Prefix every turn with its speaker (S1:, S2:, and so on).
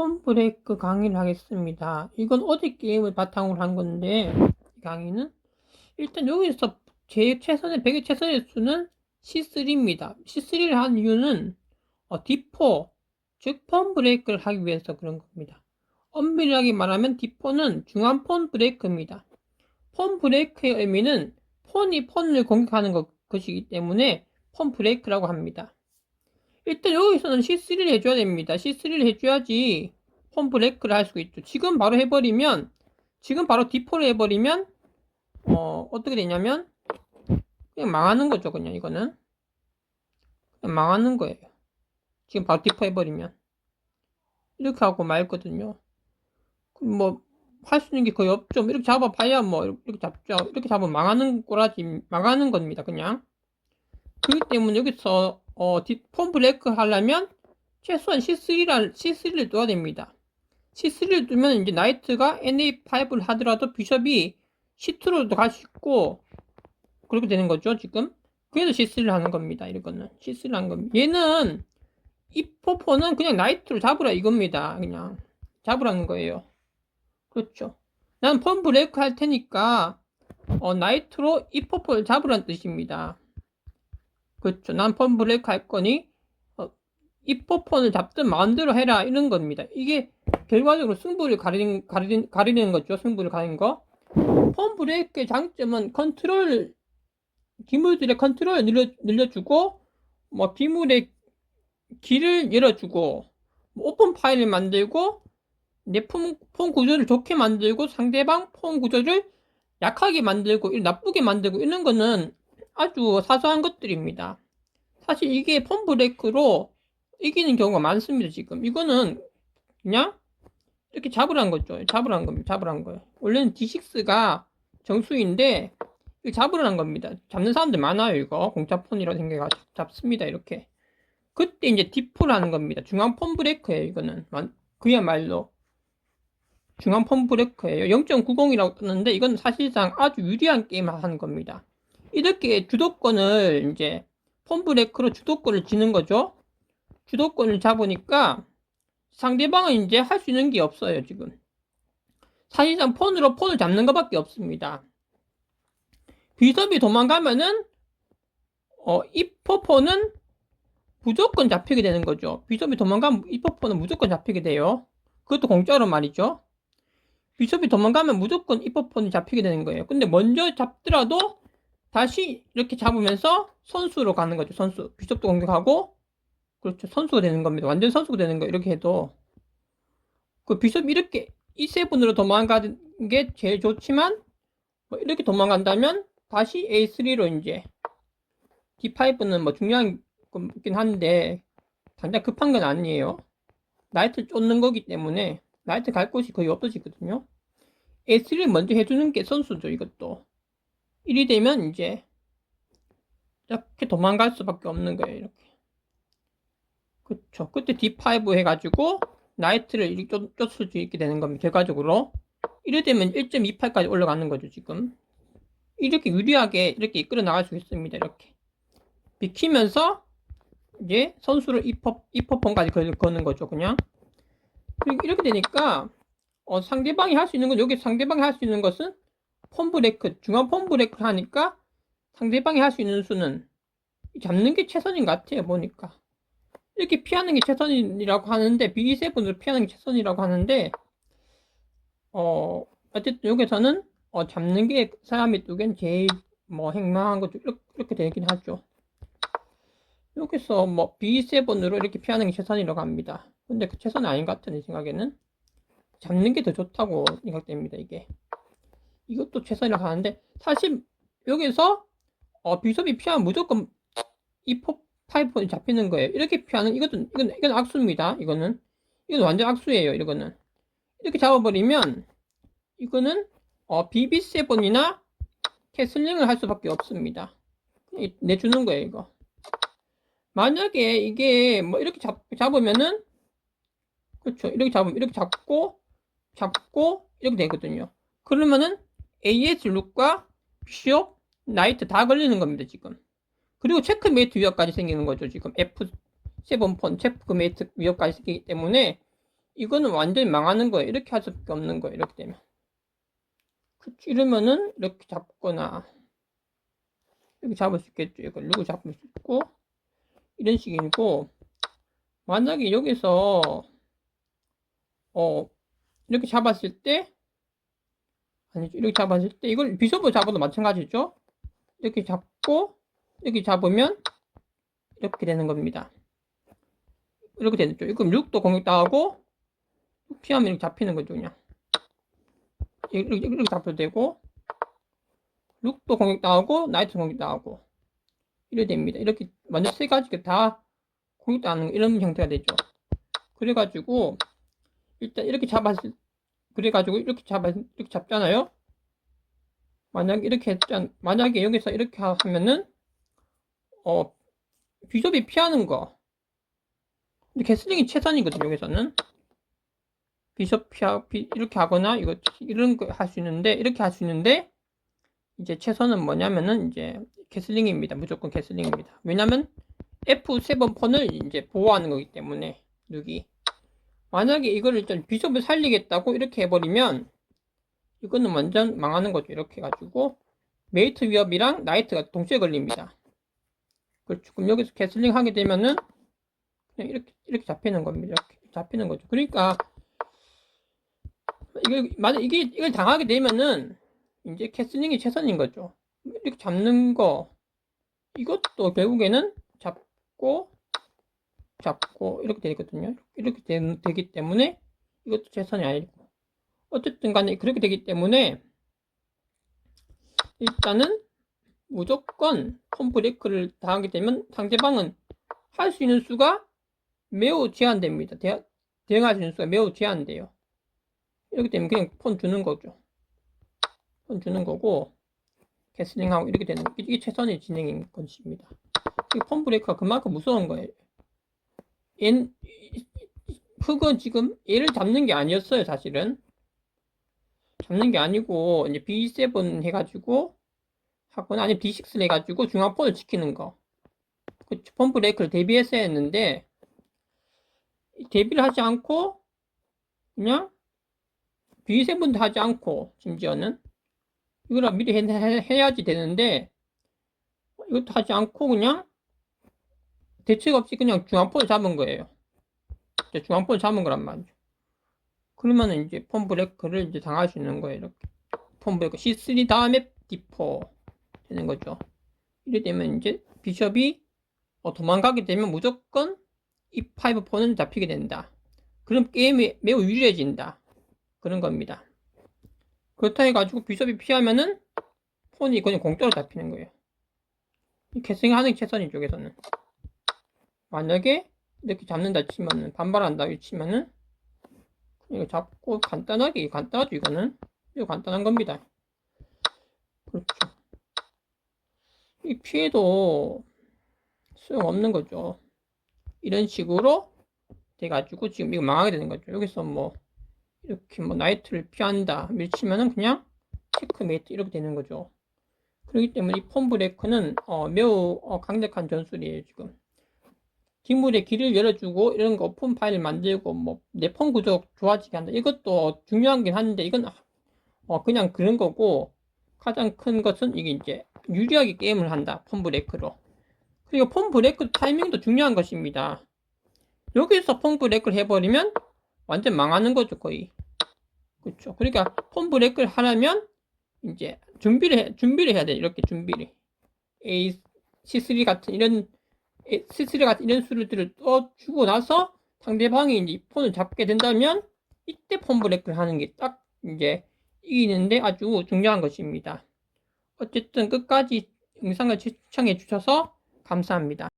S1: 폰 브레이크 강의를 하겠습니다. 이건 어제 게임을 바탕으로 한 건데, 이 강의는 일단 여기서 제일 최선의, 100의 최선의 수는 C3입니다. C3를 한 이유는 어, D4, 즉폰 브레이크를 하기 위해서 그런 겁니다. 엄밀하게 말하면 D4는 중앙 폰 브레이크입니다. 폰 브레이크의 의미는 폰이 폰을 공격하는 것, 것이기 때문에 폰 브레이크라고 합니다. 일단 여기서는 C3를 해줘야 됩니다. C3를 해줘야지 폰 브레이크를 할수 있죠. 지금 바로 해버리면, 지금 바로 D4를 해버리면, 어, 어떻게 되냐면, 그냥 망하는 거죠, 그냥 이거는. 그냥 망하는 거예요. 지금 바로 D4 해버리면. 이렇게 하고 말거든요. 뭐, 할 수 있는 게 거의 없죠. 이렇게 잡아봐야 뭐, 이렇게 잡죠. 이렇게 잡으면 망하는 꼬라지, 망하는 겁니다, 그냥. 그렇기 때문에 여기서, 어, 폰 브레이크 하려면, 최소한 C3를, C3를 둬야 됩니다. C3를 두면 이제 나이트가 NA5를 하더라도 비숍이 C2로도 갈 수 있고, 그렇게 되는 거죠, 지금. 그래서 C3를 하는 겁니다, 이거는. C3를 하는 겁니다. 얘는, 이 포포는 그냥 나이트로 잡으라 이겁니다, 그냥. 잡으라는 거예요. 그렇죠. 난폰 브레이크 할 테니까, 어, 나이트로 이 포포를 잡으라는 뜻입니다. 그렇죠. 난폰 브레이크 할 거니, 어, 이 포폰을 잡든 마음대로 해라, 이런 겁니다. 이게 결과적으로 승부를 가리는, 가리는, 가리는 거죠. 승부를 가리는 거. 폰 브레이크의 장점은 컨트롤, 기물들의 컨트롤을 늘려, 늘려주고, 뭐, 기물의 길을 열어주고, 뭐 오픈 파일을 만들고, 내 폰, 폰 구조를 좋게 만들고, 상대방 폰 구조를 약하게 만들고, 나쁘게 만들고, 이런 거는 아주 사소한 것들입니다. 사실 이게 폰 브레이크로 이기는 경우가 많습니다, 지금. 이거는 그냥 이렇게 잡으란 거죠. 잡으란 겁니다. 잡으란 거예요. 원래는 D6가 정수인데, 잡으라는 겁니다. 잡는 사람들 많아요, 이거. 공짜폰이라고 생각해 잡습니다, 이렇게. 그때 이제 D4라는 겁니다. 중앙 폰 브레이크예요, 이거는. 그야말로. 중앙 폰 브레이크예요. 0.90이라고 떴는데, 이건 사실상 아주 유리한 게임을 하는 겁니다. 이렇게 주도권을 이제 폰 브레이크로 주도권을 지는 거죠. 주도권을 잡으니까 상대방은 이제 할 수 있는 게 없어요, 지금. 사실상 폰으로 폰을 잡는 것밖에 없습니다. 비섭이 도망가면은 어, 이 포포는 무조건 잡히게 되는 거죠. 비숍이 도망가면 이 포포는 무조건 잡히게 돼요. 그것도 공짜로 말이죠. 비숍이 도망가면 무조건 이 포포는 잡히게 되는 거예요. 근데 먼저 잡더라도 다시 이렇게 잡으면서 선수로 가는 거죠. 선수. 비숍도 공격하고 그렇죠. 선수가 되는 겁니다. 완전 선수가 되는 거 이렇게 해도 그 비숍 이렇게 E7으로 도망가는 게 제일 좋지만 뭐 이렇게 도망간다면 다시 A3로 이제 D5는 뭐 중요한 긴 한데 당장 급한 건 아니에요. 나이트 쫓는 거기 때문에 나이트 갈 곳이 거의 없어지거든요. A3를 먼저 해주는 게 선수죠. 이것도 1이 되면 이제 이렇게 도망갈 수밖에 없는 거예요. 이렇게 그쵸. 그때 D5 해가지고 나이트를 쫓을 수 있게 되는 겁니다. 결과적으로 1이 되면 1.28까지 올라가는 거죠. 지금 이렇게 유리하게 이렇게 이끌어 나갈 수 있습니다. 이렇게 비키면서 이제 선수를 입법, 입법폰까지 거는 거죠, 그냥. 이렇게 되니까, 어, 상대방이 할 수 있는 건, 여기 상대방이 할 수 있는 것은 폰 브레이크, 중앙 폰 브레이크를 하니까 상대방이 할 수 있는 수는 잡는 게 최선인 것 같아요, 보니까. 이렇게 피하는 게 최선이라고 하는데, B7으로 피하는 게 최선이라고 하는데, 어, 어쨌든 여기서는, 어, 잡는 게 사람이 두기엔 제일 뭐 행망한 거죠. 이렇게, 이렇게 되긴 하죠. 여기서 뭐 B7으로 이렇게 피하는 게 최선이라고 합니다. 근데 그 최선은 아닌 것 같은 내 생각에는 잡는 게 더 좋다고 생각됩니다. 이게 이것도 최선이라고 하는데 사실 여기서 어, 비숍이 피하면 무조건 이 파이폰이 잡히는 거예요. 이렇게 피하는 이것도 이건 이건 악수입니다. 이거는 이건 완전 악수예요. 이거는 이렇게 잡아버리면 이거는 어, BB7이나 캐슬링을 할 수밖에 없습니다. 내주는 거예요. 이거. 만약에 이게 뭐 이렇게 잡, 잡으면은 그렇죠 이렇게 잡으면 이렇게 잡고 잡고 이렇게 되거든요 그러면은 AS 룩과 비숍 나이트 다 걸리는 겁니다 지금 그리고 체크메이트 위협까지 생기는 거죠 지금 F7 폰 체크메이트 위협까지 생기기 때문에 이거는 완전히 망하는 거예요. 이렇게 할 수밖에 없는 거예요. 이렇게 되면. 그치, 이러면은 이렇게 잡거나 이렇게 잡을 수 있겠죠. 이걸 누구 잡을 수 있고 이런 식이고 만약에 여기서 어 이렇게 잡았을 때 아니죠. 이렇게 잡았을 때 이걸 비숍을 잡아도 마찬가지죠. 이렇게 잡고 이렇게 잡으면 이렇게 되는 겁니다. 이렇게 되죠. 그럼 6도 공격당하고 피하면 이렇게 잡히는 거죠. 그냥 이렇게, 이렇게 잡혀도 되고 6도 공격당하고 나이트 공격당하고 이래 됩니다. 이렇게 완전 세 가지가 다 공격당하는 이런 형태가 되죠. 그래가지고 일단 이렇게 잡았을 그래가지고 이렇게 잡아 이렇게 잡잖아요. 만약 이렇게 했잖 만약에 여기서 이렇게 하면은 어 비숍이 피하는 거. 근데 개슬링이 최선이거든요 여기서는. 비숍 피하 비, 이렇게 하거나 이거 이런 거 할 수 있는데 이렇게 할 수 있는데 이제 최선은 뭐냐면은 이제 개슬링입니다. 무조건 개슬링입니다. 왜냐면 F7 폰을 이제 보호하는 거기 때문에 룩이 만약에 이걸 일단 비숍을 살리겠다고 이렇게 해버리면 이거는 완전 망하는 거죠. 이렇게 해가지고 메이트 위협이랑 나이트가 동시에 걸립니다. 그렇죠. 그럼 여기서 개슬링 하게 되면은 그냥 이렇게 이렇게 잡히는 겁니다. 이렇게 잡히는 거죠. 그러니까 이걸 만약 이게 이걸 당하게 되면은 이제 캐슬링이 최선인 거죠. 이렇게 잡는 거 이것도 결국에는 잡고 잡고 이렇게 되거든요. 이렇게 되, 되기 때문에 이것도 최선이 아니고 어쨌든 간에 그렇게 되기 때문에 일단은 무조건 폼브레이크를 당하게 되면 상대방은 할 수 있는 수가 매우 제한됩니다. 대, 대응할 수 있는 수가 매우 제한돼요. 이렇게 되면 그냥 폰 주는 거죠. 폰 주는 거고 캐슬링하고 이렇게 되는 이게 최선의 진행인 것입니다. 폰 브레이크가 그만큼 무서운 거예요. 얘, 흑은 지금 얘를 잡는 게 아니었어요, 사실은. 잡는 게 아니고, 이제 B7 해가지고, 하거나, 아니 B6를 해가지고 중앙폰을 지키는 거. 그 폰 브레이크를 대비했어야 했는데, 대비를 하지 않고, 그냥, B7도 하지 않고, 심지어는, 이거를 미리 해, 해, 해야지 되는데, 이것도 하지 않고, 그냥, 대책 없이 그냥 중앙폰을 잡은 거예요. 중앙폰을 잡은 거란 말이죠. 그러면 이제 폰 브레이크를 이제 당할 수 있는 거예요. 이렇게. 폰 브레이크 C3 다음에 D4 되는 거죠. 이래 되면 이제 비숍이 어, 도망가게 되면 무조건 E5 폰은 잡히게 된다. 그럼 게임이 매우 유리해진다. 그런 겁니다. 그렇다 해가지고 비숍이 피하면은 폰이 그냥 공짜로 잡히는 거예요. 캐싱하는 최선이 쪽에서는. 만약에 이렇게 잡는다 치면은 반발한다 치면은 이거 잡고 간단하게 간단하죠 이거는? 이거 간단한 겁니다. 그렇죠. 이 피해도 소용없는 거죠. 이런 식으로 돼가지고 지금 이거 망하게 되는 거죠. 여기서 뭐 이렇게 뭐 나이트를 피한다 밀치면은 그냥 체크메이트 이렇게 되는 거죠. 그렇기 때문에 이 폼브레이크는 어, 매우 어, 강력한 전술이에요 지금 기물에 길을 열어주고 이런 거 오픈 파일 만들고 뭐 내폰 구조 좋아지게 한다. 이것도 중요한긴 한데 이건 어 그냥 그런 거고 가장 큰 것은 이게 이제 유리하게 게임을 한다. 폰 브레이크로. 그리고 폰 브레이크 타이밍도 중요한 것입니다. 여기서 폰 브레이크를 해버리면 완전 망하는 거죠 거의. 그렇죠. 그러니까 폰 브레이크를 하려면 이제 준비를 해, 준비를 해야 돼. 이렇게 준비를. A C3 같은 이런 스스레 같은 이런 수들을 떠주고 나서 상대방이 이제 폰을 잡게 된다면 이때 폰 브레이크를 하는 게 딱 이제 이기는데 아주 중요한 것입니다. 어쨌든 끝까지 영상을 시청해 주셔서 감사합니다.